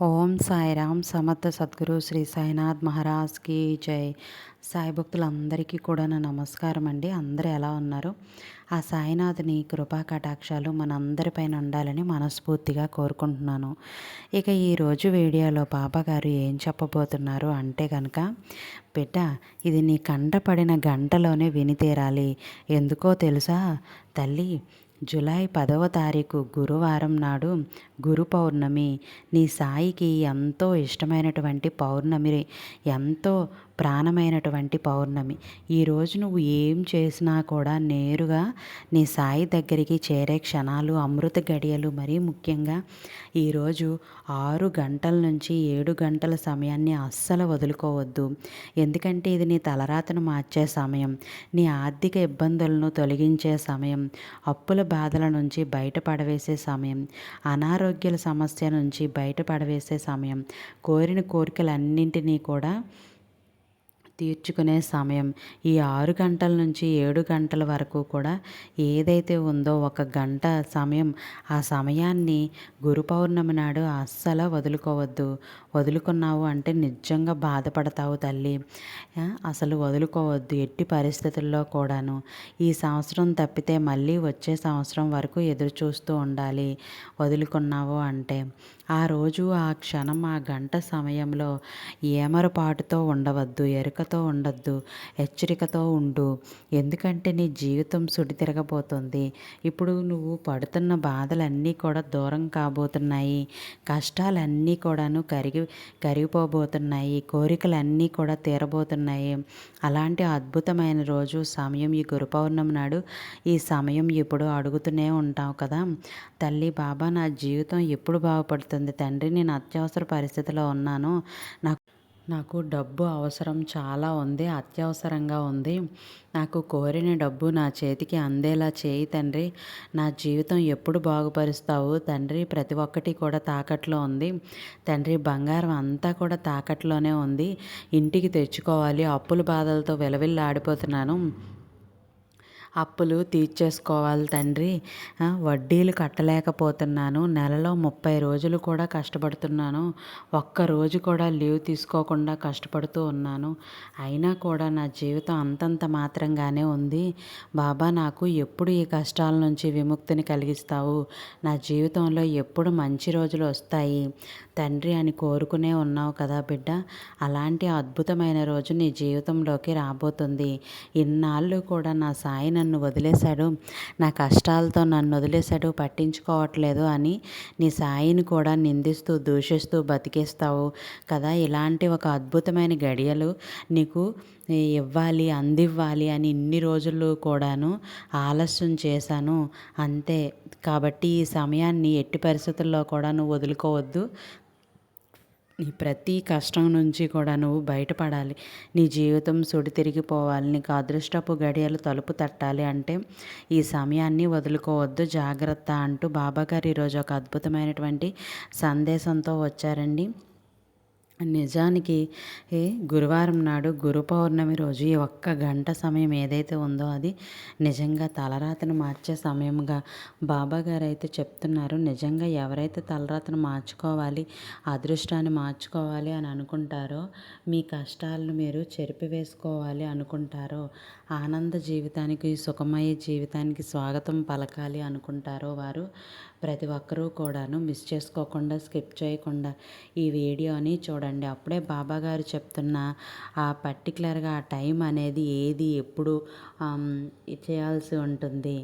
ఓం సాయిరామ్ సమర్థ సద్గురు శ్రీ సాయినాథ్ మహారాజ్కి జై. సాయి భక్తులందరికీ కూడా నా నమస్కారం అండి. అందరూ ఎలా ఉన్నారు? ఆ సాయినాథ్ని కృపా కటాక్షాలు మనందరిపైన ఉండాలని మనస్ఫూర్తిగా కోరుకుంటున్నాను. ఇక ఈరోజు వీడియోలో బాబాగారు ఏం చెప్పబోతున్నారు అంటే కనుక బిడ్డ ఇది నీ కంటపడిన గంటలోనే విని తీరాలి. ఎందుకో తెలుసా? తల్లి జులై పదవ తారీఖు గురువారం నాడు గురు పౌర్ణమి. నీ సాయికి ఎంతో ఇష్టమైనటువంటి పౌర్ణమి ఎంతో ప్రాణమైనటువంటి పౌర్ణమి. ఈరోజు నువ్వు ఏం చేసినా కూడా నేరుగా నీ సాయి దగ్గరికి చేరే క్షణాలు అమృత గడియలు మరీ ముఖ్యంగా ఈరోజు ఆరు గంటల నుంచి ఏడు గంటల సమయాన్ని అస్సలు వదులుకోవద్దు. ఎందుకంటే ఇది నీ తలరాతను మార్చే సమయం నీ ఆర్థిక ఇబ్బందులను తొలగించే సమయం అప్పుల బాధల నుంచి బయటపడవేసే సమయం అనారోగ్యాల సమస్య నుంచి బయటపడవేసే సమయం. కోరిన కోరికలన్నింటినీ కూడా తీర్చుకునే సమయం. ఈ ఆరు గంటల నుంచి ఏడు గంటల వరకు కూడా ఏదైతే ఉందో ఒక గంట సమయం. ఆ సమయాన్ని గురు పౌర్ణమి నాడు అస్సలు వదులుకోవద్దు. వదులుకున్నావు అంటే నిజంగా బాధపడతావు తల్లి. అసలు వదులుకోవద్దు ఎట్టి పరిస్థితుల్లో కూడాను. ఈ సంవత్సరం తప్పితే మళ్ళీ వచ్చే సంవత్సరం వరకు ఎదురు చూస్తూ ఉండాలి. వదులుకున్నావు అంటే. ఆ రోజు ఆ క్షణం ఆ గంట సమయంలో ఏమరపాటుతో ఉండవద్దు ఎరుకతో ఉండద్దు హెచ్చరికతో ఉండు. ఎందుకంటే నీ జీవితం సుడి తిరగబోతుంది. ఇప్పుడు నువ్వు పడుతున్న బాధలన్నీ కూడా దూరం కాబోతున్నాయి. కష్టాలన్నీ కూడాను కరిగి కరిగిపోబోతున్నాయి. కోరికలన్నీ కూడా తీరబోతున్నాయి. అలాంటి అద్భుతమైన రోజు సమయం ఈ గురు పౌర్ణమి నాడు ఈ సమయం ఇప్పుడు అడుగుతూనే ఉంటావు కదా. తల్లి బాబా నా జీవితం ఎప్పుడు బాగుపడుతుంది? తండ్రి నేను అత్యవసర పరిస్థితిలో ఉన్నాను. నాకు నాకు డబ్బు అవసరం చాలా ఉంది అత్యవసరంగా ఉంది. నాకు కోరిన డబ్బు నా చేతికి అందేలా చేయి తండ్రి. నా జీవితం ఎప్పుడు బాగుపరుస్తావు? తండ్రి ప్రతి ఒక్కటి కూడా తాకట్లో ఉంది. తండ్రి బంగారం అంతా కూడా తాకట్లోనే ఉంది. ఇంటికి తెచ్చుకోవాలి అప్పుల బాధలతో విలవిల్లాడిపోతున్నాను. అప్పులు తీర్చేసుకోవాలి తండ్రి. వడ్డీలు కట్టలేకపోతున్నాను. నెలలో ముప్పై రోజులు కూడా కష్టపడుతున్నాను. ఒక్క రోజు కూడా లీవ్ తీసుకోకుండా కష్టపడుతూ ఉన్నాను. అయినా కూడా నా జీవితం అంతంత మాత్రంగానే ఉంది. బాబా నాకు ఎప్పుడు ఈ కష్టాల నుంచి విముక్తిని కలిగిస్తావు? నా జీవితంలో ఎప్పుడు మంచి రోజులు వస్తాయి? తండ్రి అని కోరుకునే ఉన్నావు కదా బిడ్డ. అలాంటి అద్భుతమైన రోజు నీ జీవితంలోకి రాబోతుంది. ఇన్నాళ్ళు కూడా నా సాయి నన్ను వదిలేశాడు. నా కష్టాలతో నన్ను వదిలేశాడు. పట్టించుకోవట్లేదు అని నీ సాయిని కూడా నిందిస్తూ దూషిస్తూ బతికేస్తావు కదా? ఇలాంటి ఒక అద్భుతమైన గడియలు నీకు ఇవ్వాలి అందివ్వాలి అని ఇన్ని రోజులు కూడాను ఆలస్యం చేశాను. అంతే. కాబట్టి ఈ సమయాన్ని ఎట్టి పరిస్థితుల్లో కూడా నువ్వు వదులుకోవద్దు. నీ ప్రతి కష్టం నుంచి కూడా నువ్వు బయటపడాలి. నీ జీవితం సుడి తిరిగిపోవాలి నీకు అదృష్టపు గడియలు తలుపు తట్టాలి అంటే ఈ సమయాన్ని వదులుకోవద్దు. జాగ్రత్త అంటూ బాబాగారు ఈరోజు ఒక అద్భుతమైనటువంటి సందేశంతో వచ్చారండి. నిజానికి గురువారం నాడు గురు పౌర్ణమి రోజు ఈ ఒక్క గంట సమయం ఏదైతే ఉందో అది నిజంగా తలరాతను మార్చే సమయంగా బాబా గారు అయితే చెప్తున్నారు. నిజంగా ఎవరైతే తలరాతను మార్చుకోవాలి అదృష్టాన్ని మార్చుకోవాలి అని అనుకుంటారో మీ కష్టాలను మీరు చెరిపివేసుకోవాలి అనుకుంటారో ఆనంద జీవితానికి సుఖమయ జీవితానికి స్వాగతం పలకాలి అనుకుంటారో వారు ప్రతి ఒక్కరూ కూడాను మిస్ చేసుకోకుండా స్కిప్ చేయకుండా ఈ వీడియోని చూడండి. అప్పుడే బాబా గారు చెప్తున్న ఆ పర్టికులర్గా ఆ టైం అనేది ఏది ఎప్పుడు చేయాల్సి ఉంటుంది.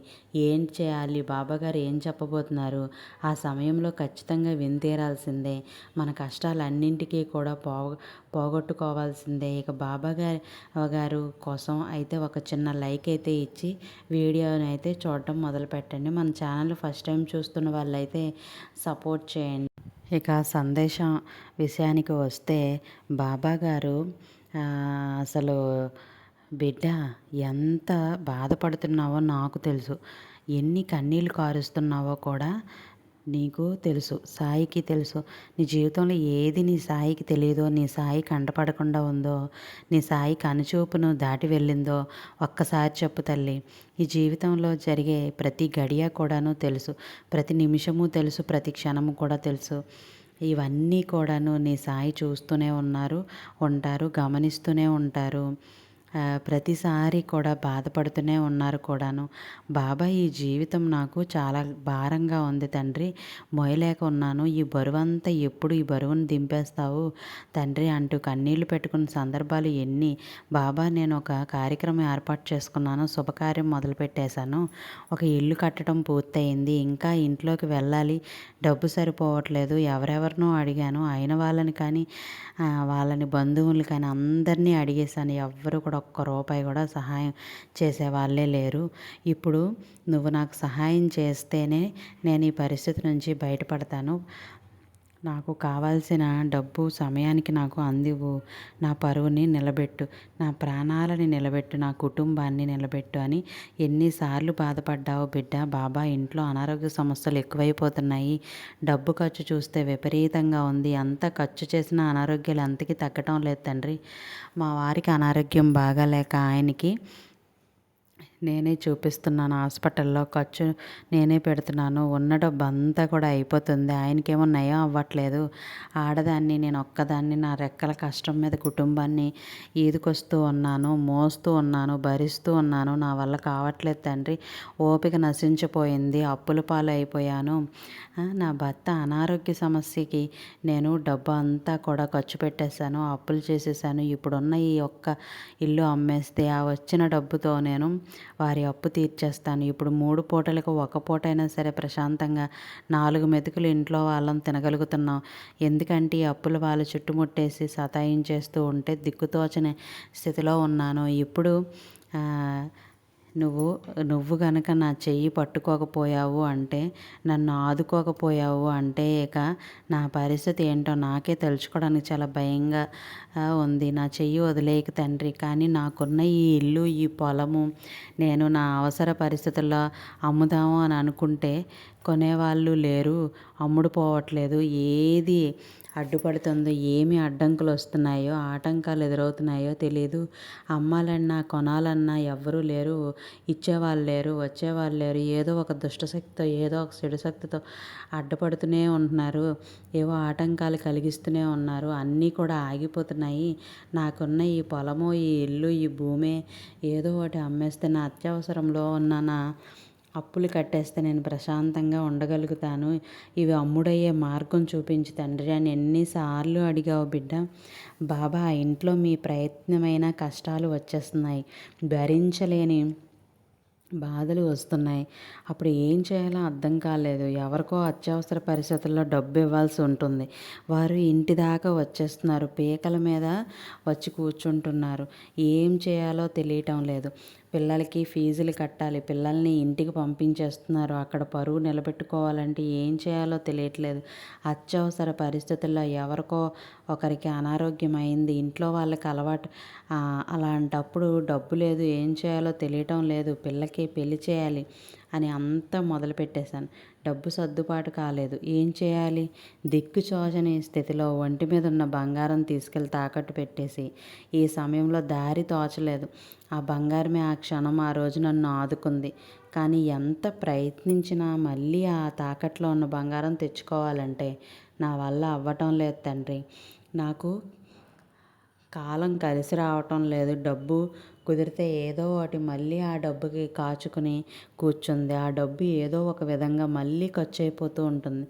ఏం చేయాలి? బాబాగారు ఏం చెప్పబోతున్నారు? ఆ సమయంలో ఖచ్చితంగా వినితీరాల్సిందే మన కష్టాలన్నింటికీ కూడా పోగ పోగొట్టుకోవాల్సిందే. ఇక బాబాగారి గారు కోసం అయితే ఒక చిన్న లైక్ అయితే ఇచ్చి వీడియోని అయితే చూడటం మొదలు పెట్టండి మన ఛానల్ ఫస్ట్ టైం చూస్తున్న వాళ్ళైతే సపోర్ట్ చేయండి. ఇక సందేశం విషయానికి వస్తే బాబాగారు అసలు బిడ్డ ఎంత బాధపడుతున్నావో నాకు తెలుసు. ఎన్ని కన్నీళ్ళు కారుస్తున్నావో కూడా నీకు తెలుసు. సాయికి తెలుసు. నీ జీవితంలో ఏది నీ సాయికి తెలియదో నీ సాయి కంటపడకుండా ఉందో నీ సాయి కనుచూపును దాటి వెళ్ళిందో ఒక్కసారి చెప్పు తల్లి. ఈ జీవితంలో జరిగే ప్రతి గడియ కూడాను తెలుసు. ప్రతి నిమిషము తెలుసు. ప్రతి క్షణము కూడా తెలుసు. ఇవన్నీ కూడాను నీ సాయి చూస్తూనే ఉన్నారు ఉంటారు గమనిస్తూనే ఉంటారు. ప్రతిసారి కూడా బాధపడుతూనే ఉన్నారు కూడాను. బాబా ఈ జీవితం నాకు చాలా భారంగా ఉంది తండ్రి. మొయలేక ఉన్నాను. ఈ బరువంతా ఎప్పుడు ఈ బరువును దింపేస్తావు తండ్రి అంటూ కన్నీళ్ళు పెట్టుకున్న సందర్భాలు ఎన్ని. బాబా నేను ఒక కార్యక్రమం ఏర్పాటు చేసుకున్నాను. శుభకార్యం మొదలుపెట్టేశాను. ఒక ఇల్లు కట్టడం పూర్తయింది. ఇంకా ఇంట్లోకి వెళ్ళాలి. డబ్బు సరిపోవట్లేదు. ఎవరెవరినో అడిగాను. అయిన వాళ్ళని కానీ వాళ్ళని బంధువులు కానీ అందరినీ అడిగేశాను. ఎవ్వరు కూడా ఒక్క రూపాయి కూడా సహాయం చేసే వాళ్ళే లేరు. ఇప్పుడు నువ్వు నాకు సహాయం చేస్తేనే నేను ఈ పరిస్థితి నుంచి బయటపడతాను. నాకు కావాల్సిన డబ్బు సమయానికి నాకు అందివు నా పరువుని నిలబెట్టు. నా ప్రాణాలని నిలబెట్టు. నా కుటుంబాన్ని నిలబెట్టు అని ఎన్నిసార్లు బాధపడ్డావు బిడ్డ. బాబా ఇంట్లో అనారోగ్య సమస్యలు ఎక్కువైపోతున్నాయి. డబ్బు ఖర్చు చూస్తే విపరీతంగా ఉంది. అంత ఖర్చు చేసిన అనారోగ్యాలు అంతకి తగ్గటం లేదు తండ్రి. మా వారికి అనారోగ్యం బాగాలేక ఆయనకి నేనే చూపిస్తున్నాను హాస్పిటల్లో ఖర్చు నేనే పెడుతున్నాను ఉన్న డబ్బు అంతా కూడా అయిపోతుంది ఆయనకేమో నయం అవ్వట్లేదు. ఆడదాన్ని నేను ఒక్కదాన్ని నా రెక్కల కష్టం మీద కుటుంబాన్ని ఈదుకొస్తూ ఉన్నాను మోస్తూ ఉన్నాను భరిస్తూ ఉన్నాను నా వల్ల కావట్లేదు తండ్రి. ఓపిక నశించిపోయింది అప్పుల పాలు అయిపోయాను నా భర్త అనారోగ్య సమస్యకి నేను డబ్బు అంతా కూడా ఖర్చు పెట్టేశాను అప్పులు చేసేసాను ఇప్పుడున్న ఈ ఒక్క ఇల్లు అమ్మేస్తే ఆ వచ్చిన డబ్బుతో నేను వారి అప్పు తీర్చేస్తాను. ఇప్పుడు మూడు పూటలకు ఒక పూట అయినా సరే ప్రశాంతంగా నాలుగు మెతుకులు ఇంట్లో వాళ్ళని తినగలుగుతున్నాం. ఎందుకంటే ఈ అప్పులు వాళ్ళు చుట్టుముట్టేసి సతాయించేస్తూ ఉంటే దిక్కుతోచని స్థితిలో ఉన్నాను. ఇప్పుడు నువ్వు నువ్వు గనక నా చెయ్యి పట్టుకోకపోయావు అంటే నన్ను ఆదుకోకపోయావు అంటే ఇక నా పరిస్థితి ఏంటో నాకే తెలుసుకోవడానికి చాలా భయంగా ఉంది. నా చెయ్యి వదిలేక తండ్రి. కానీ నాకున్న ఈ ఇల్లు ఈ పొలము నేను నా అవసర పరిస్థితుల్లో అమ్ముదాము అని అనుకుంటే కొనేవాళ్ళు లేరు అమ్ముడుపోవట్లేదు ఏది అడ్డుపడుతుందో ఏమి అడ్డంకులు వస్తున్నాయో ఆటంకాలు ఎదురవుతున్నాయో తెలియదు అమ్మాలన్నా కొనాలన్నా ఎవ్వరూ లేరు. ఇచ్చేవాళ్ళు లేరు వచ్చేవాళ్ళు లేరు. ఏదో ఒక దుష్టశక్తితో ఏదో ఒక చెడుశక్తితో అడ్డుపడుతూనే ఉంటున్నారు. ఏవో ఆటంకాలు కలిగిస్తూనే ఉన్నారు. అన్నీ కూడా ఆగిపోతున్నాయి. నాకున్న ఈ పొలము ఈ ఇల్లు ఈ భూమే ఏదో ఒకటి అమ్మేస్తే నా అత్యవసరంలో ఉన్న నా అప్పులు కట్టేస్తే నేను ప్రశాంతంగా ఉండగలుగుతాను. ఇవి అమ్ముడయ్యే మార్గం చూపించి తండ్రి అని ఎన్నిసార్లు అడిగావు బిడ్డ. బాబా ఇంట్లో మీ ప్రయత్నమైన కష్టాలు వచ్చేస్తున్నాయి. భరించలేని బాధలు వస్తున్నాయి. అప్పుడు ఏం చేయాలో అర్థం కాలేదు. ఎవరికో అత్యవసర పరిస్థితుల్లో డబ్బు ఇవ్వాల్సి ఉంటుంది. వారు ఇంటి దాకా వచ్చేస్తున్నారు. పీకల మీద వచ్చి కూర్చుంటున్నారు. ఏం చేయాలో తెలియటం లేదు. పిల్లలకి ఫీజులు కట్టాలి. పిల్లల్ని ఇంటికి పంపించేస్తున్నారు. అక్కడ పరువు నిలబెట్టుకోవాలంటే ఏం చేయాలో తెలియట్లేదు. అత్యవసర పరిస్థితుల్లో ఎవరికో ఒకరికి అనారోగ్యం అయింది. ఇంట్లో వాళ్ళకి అలవాటు అలాంటప్పుడు డబ్బు లేదు. ఏం చేయాలో తెలియటం లేదు. పిల్లకి పెళ్ళి చేయాలి. అని అంతా మొదలుపెట్టేశాను. డబ్బు సర్దుబాటు కాలేదు. ఏం చేయాలి? దిక్కు చోచని స్థితిలో ఒంటి మీద ఉన్న బంగారం తీసుకెళ్ళి తాకట్టు పెట్టేసి ఈ సమయంలో దారి తోచలేదు. ఆ బంగారమే ఆ క్షణం ఆ రోజు నన్ను ఆదుకుంది. కానీ ఎంత ప్రయత్నించినా మళ్ళీ ఆ తాకట్లో ఉన్న బంగారం తెచ్చుకోవాలంటే నా వల్ల అవ్వటం లేదు తండ్రి. నాకు కాలం కలిసి రావటం లేదు. డబ్బు కుదిరితే ఏదో ఒకటి మళ్ళీ ఆ డబ్బుకి కాచుకుని కూర్చుంది. ఆ డబ్బు ఏదో ఒక విధంగా మళ్ళీ ఖర్చు అయిపోతూ ఉంటుంది.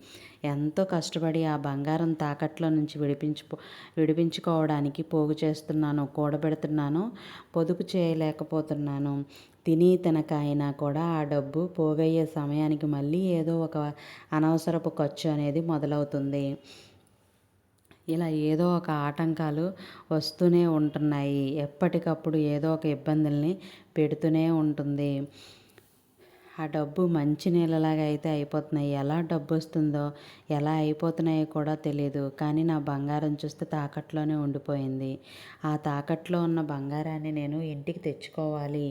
ఎంతో కష్టపడి ఆ బంగారం తాకట్లో నుంచి విడిపించుకో విడిపించుకోవడానికి పోగు చేస్తున్నాను కూడబెడుతున్నాను పొదుపు చేయలేకపోతున్నాను. తిని తినక అయినా కూడా ఆ డబ్బు పోగయ్యే సమయానికి మళ్ళీ ఏదో ఒక అనవసరపు ఖర్చు అనేది మొదలవుతుంది. ఇలా ఏదో ఒక ఆటంకాలు వస్తూనే ఉంటున్నాయి. ఎప్పటికప్పుడు ఏదో ఒక ఇబ్బందుల్ని పెడుతూనే ఉంటుంది. ఆ డబ్బు మంచి నీళ్ళలాగా అయితే అయిపోతున్నాయి. ఎలా డబ్బు వస్తుందో ఎలా అయిపోతున్నాయో కూడా తెలియదు కానీ నా బంగారం చూస్తే తాకట్లోనే ఉండిపోయింది. ఆ తాకట్లో ఉన్న బంగారాన్ని నేను ఇంటికి తెచ్చుకోవాలి.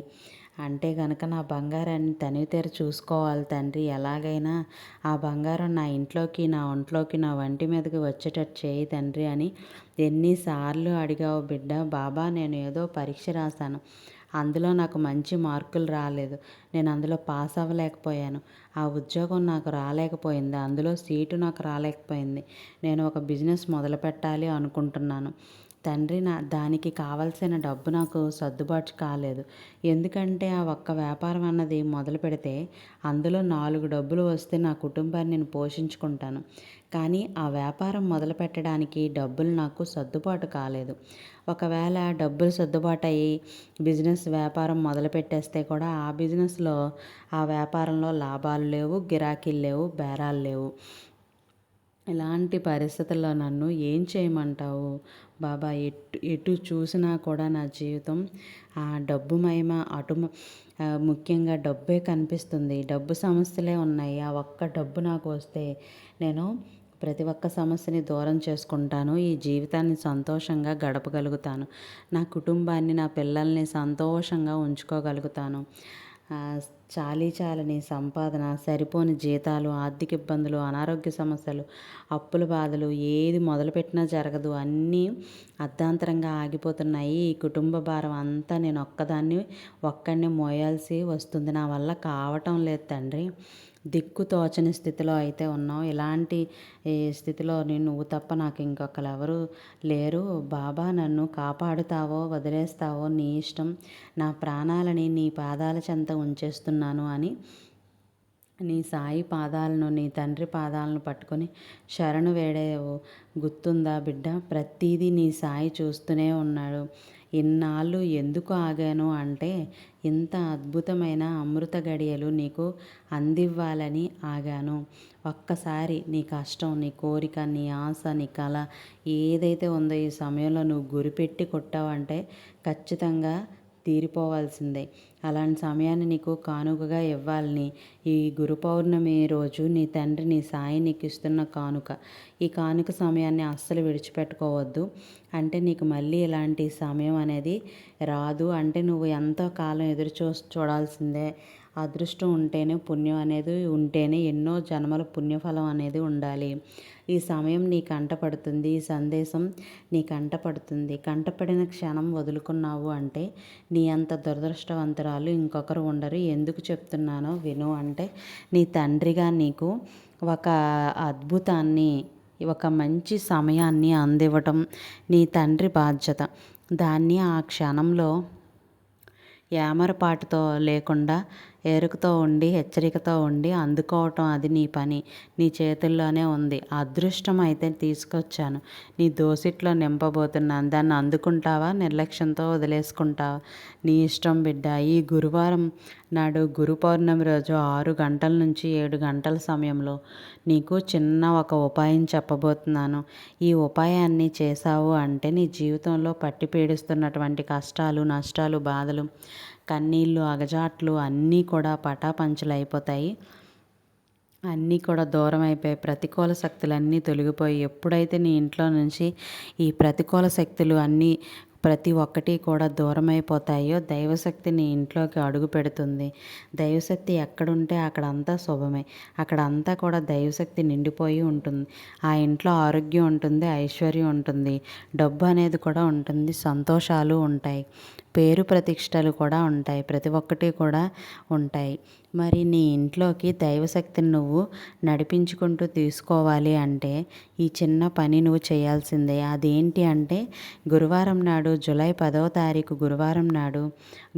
అంటే కనుక నా బంగారాన్ని తనివితేర చూసుకోవాలి తండ్రి. ఎలాగైనా ఆ బంగారం నా ఇంట్లోకి నా ఒంట్లోకి నా వంటి మీదకి వచ్చేటట్టు చేయి తండ్రి అని ఎన్నిసార్లు అడిగావు బిడ్డ. బాబా నేను ఏదో పరీక్ష రాశాను. అందులో నాకు మంచి మార్కులు రాలేదు. నేను అందులో పాస్ అవ్వలేకపోయాను. ఆ ఉద్యోగం నాకు రాలేకపోయింది. అందులో సీటు నాకు రాలేకపోయింది. నేను ఒక బిజినెస్ మొదలు పెట్టాలి అనుకుంటున్నాను. తండ్రి నా దానికి కావలసిన డబ్బు నాకు సర్దుబాటు కాలేదు. ఎందుకంటే ఆ ఒక్క వ్యాపారం అన్నది మొదలు పెడితే అందులో నాలుగు డబ్బులు వస్తే నా కుటుంబాన్ని నేను పోషించుకుంటాను. కానీ ఆ వ్యాపారం మొదలు పెట్టడానికి డబ్బులు నాకు సర్దుబాటు కాలేదు. ఒకవేళ డబ్బులు సర్దుబాటు అయ్యి బిజినెస్ వ్యాపారం మొదలు పెట్టేస్తే కూడా ఆ బిజినెస్లో ఆ వ్యాపారంలో లాభాలు లేవు గిరాకీలు లేవు బేరాలు లేవు. ఇలాంటి పరిస్థితుల్లో నన్ను ఏం చేయమంటావు? బాబా ఎటు ఎటు చూసినా కూడా నా జీవితం ఆ డబ్బు మహిమ అటు ముఖ్యంగా డబ్బే కనిపిస్తుంది. డబ్బు సమస్యలే ఉన్నాయి. ఆ ఒక్క డబ్బు నాకు వస్తే నేను ప్రతి ఒక్క సమస్యని దూరం చేసుకుంటాను. ఈ జీవితాన్ని సంతోషంగా గడపగలుగుతాను. నా కుటుంబాన్ని నా పిల్లల్ని సంతోషంగా ఉంచుకోగలుగుతాను. చాలీ చాలని సంపాదన సరిపోని జీతాలు ఆర్థిక ఇబ్బందులు అనారోగ్య సమస్యలు అప్పుల బాధలు ఏది మొదలుపెట్టినా జరగదు. అన్నీ అర్ధాంతరంగా ఆగిపోతున్నాయి. ఈ కుటుంబ భారం అంతా నేను ఒక్కదాన్ని ఒక్కడిని మోయాల్సి వస్తుంది. నా వల్ల కావటం లేదు తండ్రి. దిక్కు తోచని స్థితిలో అయితే ఉన్నావు. ఇలాంటి స్థితిలో నేను నువ్వు తప్ప నాకు ఇంకొకరు ఎవరు లేరు. బాబా నన్ను కాపాడుతావో వదిలేస్తావో నీ ఇష్టం. నా ప్రాణాలని నీ పాదాల చెంత చేస్తున్నాను అని నీ సాయి పాదాలను నీ తండ్రి పాదాలను పట్టుకొని శరణు వేడేవు. గుర్తుందా బిడ్డ? ప్రతీదీ నీ సాయి చూస్తూనే ఉన్నాడు. ఇన్నాళ్ళు ఎందుకు ఆగాను అంటే ఇంత అద్భుతమైన అమృత గడియలు నీకు అందివ్వాలని ఆగాను. ఒక్కసారి నీ కష్టం నీ కోరిక నీ ఆశ నీ కళ ఏదైతే ఉందో ఈ సమయంలో నువ్వు గురిపెట్టి కొట్టావంటే ఖచ్చితంగా తీరిపోవాల్సిందే. అలాంటి సమయాన్ని నీకు కానుకగా ఇవ్వాలని ఈ గురు పౌర్ణమి రోజు నీ తండ్రి నీ సాయి నీకు ఇస్తున్న కానుక. ఈ కానుక సమయాన్ని అస్సలు విడిచిపెట్టుకోవద్దు. అంటే నీకు మళ్ళీ ఇలాంటి సమయం అనేది రాదు. అంటే నువ్వు ఎంతో కాలం ఎదురు చూ చూడాల్సిందే. అదృష్టం ఉంటేనే పుణ్యం అనేది ఉంటేనే ఎన్నో జన్మల పుణ్యఫలం అనేది ఉండాలి. ఈ సమయం నీ కంటపడుతుంది ఈ సందేశం నీ కంటపడుతుంది కంటపడిన క్షణం వదులుకున్నావు అంటే నీ అంత దురదృష్టవంతురాలు ఇంకొకరు ఉండరు. ఎందుకు చెప్తున్నానో విను అంటే నీ తండ్రిగా నీకు ఒక అద్భుతాన్ని ఒక మంచి సమయాన్ని అందివ్వటం నీ తండ్రి బాధ్యత. దాన్ని ఆ క్షణంలో ఏమరపాటుతో లేకుండా ఎరుకతో ఉండి హెచ్చరికతో ఉండి అందుకోవటం అది నీ పని. నీ చేతుల్లోనే ఉంది. అదృష్టం అయితే తీసుకొచ్చాను. నీ దోసిట్లో నింపబోతున్నాను దాన్ని అందుకుంటావా? నిర్లక్ష్యంతో వదిలేసుకుంటావా? నీ ఇష్టం బిడ్డ ఈ గురువారం నాడు గురు పౌర్ణమి రోజు ఆరు గంటల నుంచి ఏడు గంటల సమయంలో నీకు చిన్న ఒక ఉపాయం చెప్పబోతున్నాను. ఈ ఉపాయాన్ని చేశావు అంటే నీ జీవితంలో పట్టి పీడిస్తున్నటువంటి కష్టాలు నష్టాలు బాధలు కన్నీళ్ళు అగజాట్లు అన్నీ కూడా పటాపంచలు అయిపోతాయి. అన్నీ కూడా దూరం అయిపోయి ప్రతికూల శక్తులన్నీ తొలగిపోయి ఎప్పుడైతే నీ ఇంట్లో నుంచి ఈ ప్రతికూల శక్తులు అన్నీ ప్రతి ఒక్కటి కూడా దూరమైపోతాయో దైవశక్తి నీ ఇంట్లోకి అడుగు పెడుతుంది. దైవశక్తి ఎక్కడుంటే అక్కడంతా శుభమే. అక్కడంతా కూడా దైవశక్తి నిండిపోయి ఉంటుంది. ఆ ఇంట్లో ఆరోగ్యం ఉంటుంది ఐశ్వర్యం ఉంటుంది. డబ్బు అనేది కూడా ఉంటుంది సంతోషాలు ఉంటాయి. పేరు ప్రతిష్టలు కూడా ఉంటాయి. ప్రతి ఒక్కటి కూడా ఉంటాయి. మరి నీ ఇంట్లోకి దైవశక్తిని నువ్వు నడిపించుకుంటూ తీసుకోవాలి అంటే ఈ చిన్న పని నువ్వు చేయాల్సిందే. అదేంటి అంటే గురువారం నాడు జూలై పదవ తారీఖు గురువారం నాడు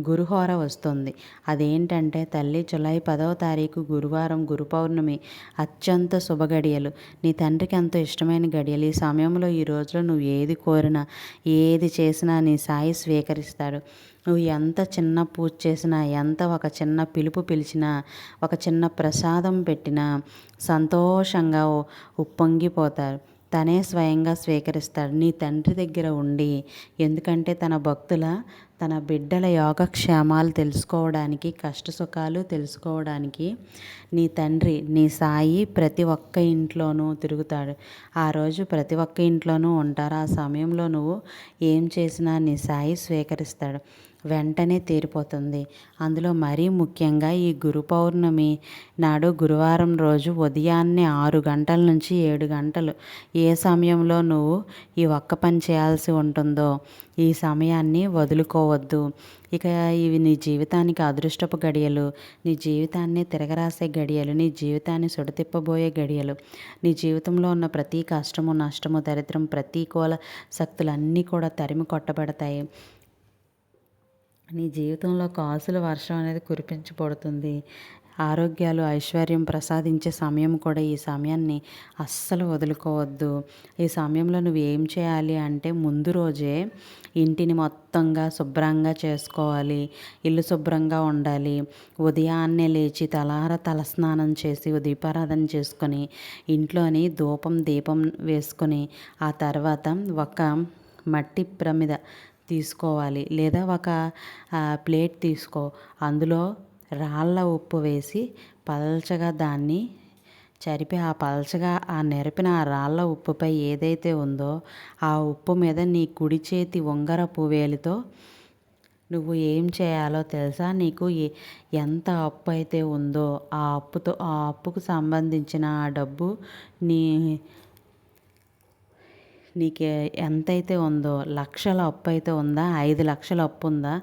గురుహోర వస్తుంది. అదేంటంటే తల్లి జులై పదవ తారీఖు గురువారం గురు పౌర్ణమి అత్యంత శుభ గడియలు. నీ తండ్రికి ఎంతో ఇష్టమైన గడియలు. ఈ సమయంలో ఈ రోజులో నువ్వు ఏది కోరినా ఏది చేసినా నీ సాయి స్వీకరిస్తాడు. నువ్వు ఎంత చిన్న పూజ చేసినా ఎంత ఒక చిన్న పిలుపు పిలిచినా ఒక చిన్న ప్రసాదం పెట్టినా సంతోషంగా ఉప్పొంగిపోతారు. తనే స్వయంగా స్వీకరిస్తాడు. నీ తండ్రి దగ్గర ఉండి ఎందుకంటే తన భక్తుల తన బిడ్డల యోగక్షేమాలు తెలుసుకోవడానికి కష్ట సుఖాలు తెలుసుకోవడానికి నీ తండ్రి నీ సాయి ప్రతి ఒక్క ఇంట్లోనూ తిరుగుతాడు. ఆ రోజు ప్రతి ఒక్క ఇంట్లోనూ ఉంటారు. ఆ సమయంలో నువ్వు ఏం చేసినా నీ సాయి స్వీకరిస్తాడు. వెంటనే తీరిపోతుంది. అందులో మరీ ముఖ్యంగా ఈ గురు పౌర్ణమి నాడు గురువారం రోజు ఉదయాన్నే ఆరు గంటల నుంచి ఏడు గంటలు. ఏ సమయంలో నువ్వు ఈ ఒక్క పని చేయాల్సి ఉంటుందో ఈ సమయాన్ని వదులుకోవద్దు. ఇక ఇవి నీ జీవితానికి అదృష్టపు గడియలు. నీ జీవితాన్ని తిరగరాసే గడియలు. నీ జీవితాన్ని సుడతిప్పబోయే గడియలు. నీ జీవితంలో ఉన్న ప్రతి కష్టము నష్టము దరిద్రం ప్రతికూల శక్తులన్నీ కూడా తరిమి కొట్టబడతాయి. నీ జీవితంలో కాసుల వర్షం అనేది కురిపించబడుతుంది. ఆరోగ్యాలు ఐశ్వర్యం ప్రసాదించే సమయం కూడా ఈ సమయాన్ని అస్సలు వదులుకోవద్దు. ఈ సమయంలో నువ్వు ఏం చేయాలి అంటే ముందు రోజే ఇంటిని మొత్తంగా శుభ్రంగా చేసుకోవాలి. ఇల్లు శుభ్రంగా ఉండాలి. ఉదయాన్నే లేచి తలార తలస్నానం చేసి దీపారాధన చేసుకొని ఇంట్లోని ధూపం దీపం వేసుకొని ఆ తర్వాత ఒక మట్టి ప్రమిద తీసుకోవాలి. లేదా ఒక ప్లేట్ తీసుకో. అందులో రాళ్ళ ఉప్పు వేసి పలచగా దాన్ని చరిపి ఆ పలచగా ఆ నెరిపిన ఆ రాళ్ళ ఉప్పుపై ఏదైతే ఉందో ఆ ఉప్పు మీద నీ కుడి చేతి ఉంగరపు వేలితో నువ్వు ఏం చేయాలో తెలుసా? నీకు ఎంత అప్పు అయితే ఉందో ఆ అప్పుతో ఆ అప్పుకు సంబంధించిన ఆ డబ్బు నీ నీకు ఎంతైతే ఉందో లక్షల అప్పు అయితే ఉందా? ఐదు లక్షల అప్పు ఉందా?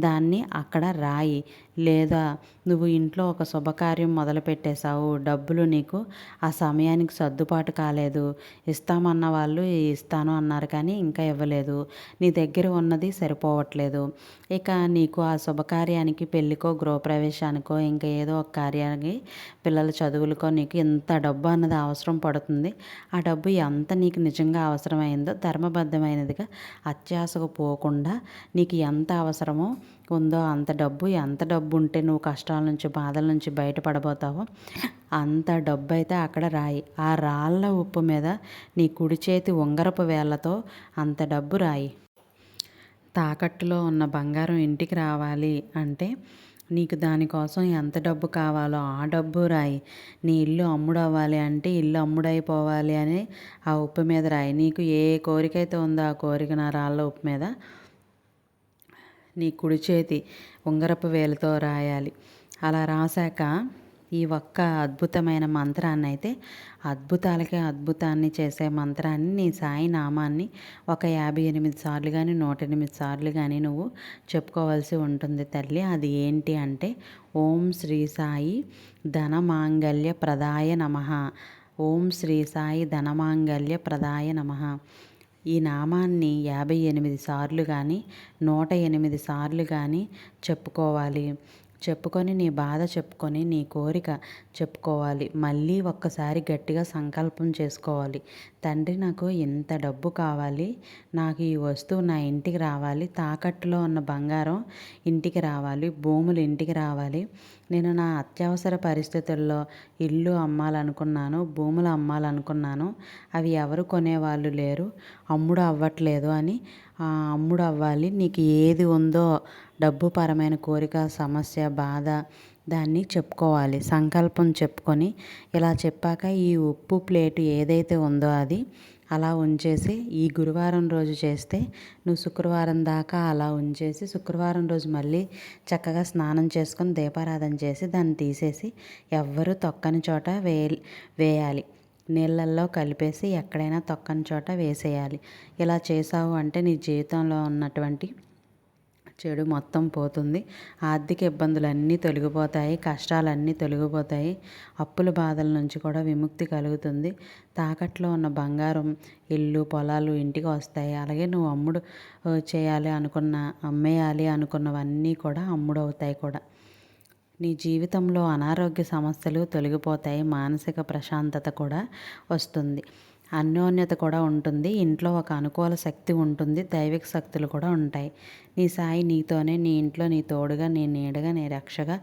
దాన్ని అక్కడ రాయి. లేదా నువ్వు ఇంట్లో ఒక శుభకార్యం మొదలు పెట్టేశావు డబ్బులు నీకు ఆ సమయానికి సర్దుబాటు కాలేదు. ఇస్తామన్న వాళ్ళు ఇస్తాను అన్నారు కానీ ఇంకా ఇవ్వలేదు. నీ దగ్గర ఉన్నది సరిపోవట్లేదు. ఇక నీకు ఆ శుభకార్యానికి పెళ్ళికో గృహప్రవేశానికో ఇంకా ఏదో ఒక కార్యానికి పిల్లల చదువులకో నీకు ఎంత డబ్బు అన్నది అవసరం పడుతుంది. ఆ డబ్బు ఎంత నీకు నిజంగా అవసరమైందో ధర్మబద్ధమైనదిగా అత్యాశకు పోకుండా నీకు ఎంత అవసరమో ఉందో అంత డబ్బు ఎంత డబ్బు ఉంటే నువ్వు కష్టాల నుంచి బాధల నుంచి బయటపడబోతావో అంత డబ్బు అయితే అక్కడ రాయి. ఆ రాళ్ళ ఉప్పు మీద నీ కుడి చేతి ఉంగరపు వేళ్ళతో అంత డబ్బు రాయి. తాకట్టులో ఉన్న బంగారం ఇంటికి రావాలి అంటే నీకు దానికోసం ఎంత డబ్బు కావాలో ఆ డబ్బు రాయి. నీ ఇల్లు అమ్ముడవ్వాలి అంటే ఇల్లు అమ్ముడైపోవాలి అని ఆ ఉప్పు మీద రాయి. నీకు ఏ కోరిక అయితే ఉందో ఆ కోరిక నా రాళ్ళ ఉప్పు మీద నీ కుడి చేతి ఉంగరపు వేలుతో రాయాలి. అలా రాశాక ఈ ఒక్క అద్భుతమైన మంత్రాన్ని అయితే అద్భుతాలకే అద్భుతాన్ని చేసే మంత్రాన్ని నీ సాయి నామాన్ని ఒక యాభై ఎనిమిది సార్లు కానీ నూట ఎనిమిది సార్లు కానీ నువ్వు చెప్పుకోవాల్సి ఉంటుంది తల్లి. అది ఏంటి అంటే ఓం శ్రీ సాయి ధనమాంగల్య ప్రదాయ నమ. ఓం శ్రీ సాయి ధనమాంగల్య ప్రదాయ నమ. ఈ నామాన్ని యాభై ఎనిమిది సార్లు కానీ నూట ఎనిమిది సార్లు కానీ చెప్పుకోవాలి. చెప్పుకొని నీ బాధ చెప్పుకొని నీ కోరిక చెప్పుకోవాలి. మళ్ళీ ఒక్కసారి గట్టిగా సంకల్పం చేసుకోవాలి. తండ్రి నాకు ఇంత డబ్బు కావాలి. నాకు ఈ వస్తువు నా ఇంటికి రావాలి. తాకట్టులో ఉన్న బంగారం ఇంటికి రావాలి. భూములు ఇంటికి రావాలి. నేను నా అత్యవసర పరిస్థితుల్లో ఇల్లు అమ్మాలనుకున్నాను భూములు అమ్మాలనుకున్నాను. అవి ఎవరు కొనేవాళ్ళు లేరు. అమ్ముడు అవ్వట్లేదు అని అమ్ముడు అవ్వాలి. నీకు ఏది ఉందో డబ్బు పరమైన కోరిక సమస్య బాధ దాన్ని చెప్పుకోవాలి. సంకల్పం చెప్పుకొని ఇలా చెప్పాక ఈ ఉప్పు ప్లేటు ఏదైతే ఉందో అది అలా ఉంచేసి ఈ గురువారం రోజు చేస్తే నువ్వు శుక్రవారం దాకా అలా ఉంచేసి శుక్రవారం రోజు మళ్ళీ చక్కగా స్నానం చేసుకొని దీపారాధన చేసి దాన్ని తీసేసి ఎవ్వరూ తొక్కని చోట వే వేయాలి. నీళ్ళల్లో కలిపేసి ఎక్కడైనా తొక్కని చోట వేసేయాలి. ఇలా చేసావు అంటే నీ జీవితంలో ఉన్నటువంటి చెడు మొత్తం పోతుంది. ఆర్థిక ఇబ్బందులన్నీ తొలగిపోతాయి. కష్టాలన్నీ తొలగిపోతాయి. అప్పుల బాధల నుంచి కూడా విముక్తి కలుగుతుంది. తాకట్లో ఉన్న బంగారం ఇల్లు పొలాలు ఇంటికి వస్తాయి. అలాగే నువ్వు అమ్ముడు చేయాలి అనుకున్న అమ్మేయాలి అనుకున్నవన్నీ కూడా అమ్ముడవుతాయి కూడా. నీ జీవితంలో అనారోగ్య సమస్యలు తొలగిపోతాయి. మానసిక ప్రశాంతత కూడా వస్తుంది. అన్యోన్యత కూడా ఉంటుంది. ఇంట్లో ఒక అనుకూల శక్తి ఉంటుంది. దైవిక శక్తులు కూడా ఉంటాయి. నీ సాయి నీతోనే నీ ఇంట్లో నీ తోడుగా నీ నీడగా నీ రక్షగా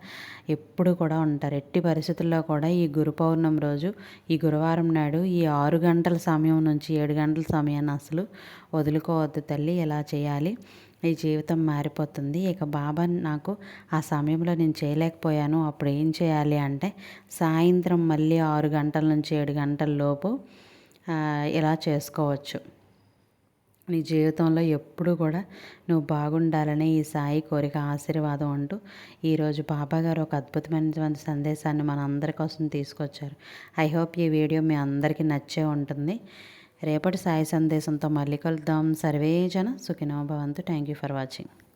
ఎప్పుడు కూడా ఉంటారు. ఎట్టి పరిస్థితుల్లో కూడా ఈ గురు పౌర్ణమి రోజు ఈ గురువారం నాడు ఈ ఆరు గంటల సమయం నుంచి ఏడు గంటల సమయాన్ని అసలు వదులుకోవద్దు తల్లి. ఎలా చేయాలి? ఈ జీవితం మారిపోతుంది. ఇక బాబా నాకు ఆ సమయంలో నేను చేయలేకపోయాను. అప్పుడు ఏం చేయాలి అంటే సాయంత్రం మళ్ళీ ఆరు గంటల నుంచి ఏడు గంటల లోపు ఇలా చేసుకోవచ్చు. నీ జీవితంలో ఎప్పుడు కూడా నువ్వు బాగుండాలని ఈ సాయి కోరిక ఆశీర్వాదం అంటూ ఈరోజు బాబా గారు ఒక అద్భుతమైనటువంటి సందేశాన్ని మన అందరి కోసం తీసుకొచ్చారు. ఐ హోప్ ఈ వీడియో మీ అందరికీ నచ్చే ఉంటుంది. రేపటి సాయి సందేశంతో మళ్ళీ కలుద్దాం. సర్వేజన Sukhinobhavantu. Thank you for watching